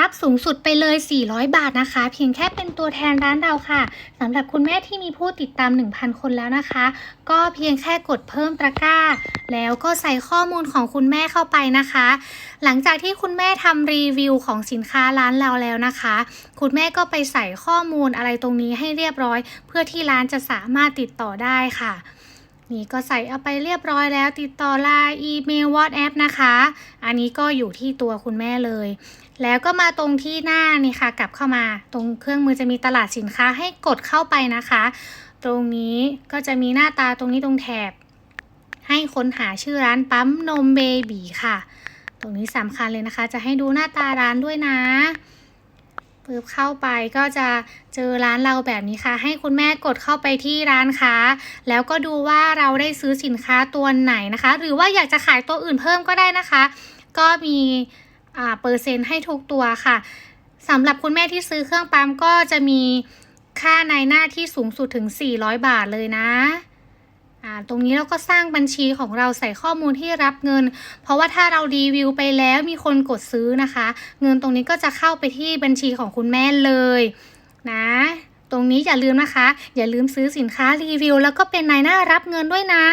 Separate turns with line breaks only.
รับสูงสุดไปเลย 400 บาทนะคะ เพียงแค่เป็นตัวแทนร้านเราค่ะสำหรับคุณแม่ที่มีผู้ติดตาม 1,000 คนแล้วนะคะ ก็เพียงแค่กดเพิ่มตะกร้า แล้วก็ใส่ข้อมูลของคุณแม่เข้าไปนะคะ หลังจากที่คุณแม่ทำรีวิวของสินค้าร้านเราแล้วนะคะ คุณแม่ก็ไปใส่ข้อมูลอะไรตรงนี้ให้เรียบร้อย เพื่อที่ร้านจะสามารถติดต่อได้ค่ะ นี่ก็ใส่เอาไปเรียบร้อยแล้ว ติดต่อไลน์อีเมลวอทแอปนะคะ อันนี้ก็อยู่ที่ตัวคุณแม่เลย แล้วก็มาตรงที่หน้านี่ค่ะ กลับเข้ามา ตรงเครื่องมือจะมีตลาดสินค้าให้กดเข้าไปนะคะ ตรงนี้ก็จะมีหน้าตาตรงนี้ตรงแถบ ให้ค้นหาชื่อร้านปั๊มนมเบบีค่ะ ตรงนี้สำคัญเลยนะคะ จะให้ดูหน้าตาร้านด้วยนะ ปึ๊บเข้าไปก็จะเจอร้านเราแบบนี้ค่ะ ให้คุณแม่กดเข้าไปที่ร้านค้า แล้วก็ดูว่าเราได้ซื้อสินค้าตัวไหนนะคะ หรือว่าอยากจะขายตัวอื่นเพิ่มก็ได้นะคะ ก็มีอ่าเปอร์เซ็นต์ให้ทุกตัวค่ะสำหรับคุณแม่ที่ซื้อเครื่องปั๊มก็จะมีค่าในหน้าที่สูงสุดถึง 400 บาทเลยนะ ตรงนี้เราก็สร้างบัญชีของเราใส่ข้อมูลที่รับเงิน เพราะว่าถ้าเรารีวิวไปแล้วมีคนกดซื้อนะคะ เงินตรงนี้ก็จะเข้าไปที่บัญชีของคุณแม่เลยนะตรงนี้อย่าลืมนะคะ อย่าลืมซื้อสินค้ารีวิว แล้วก็เป็นนายหน้ารับเงินด้วยนะ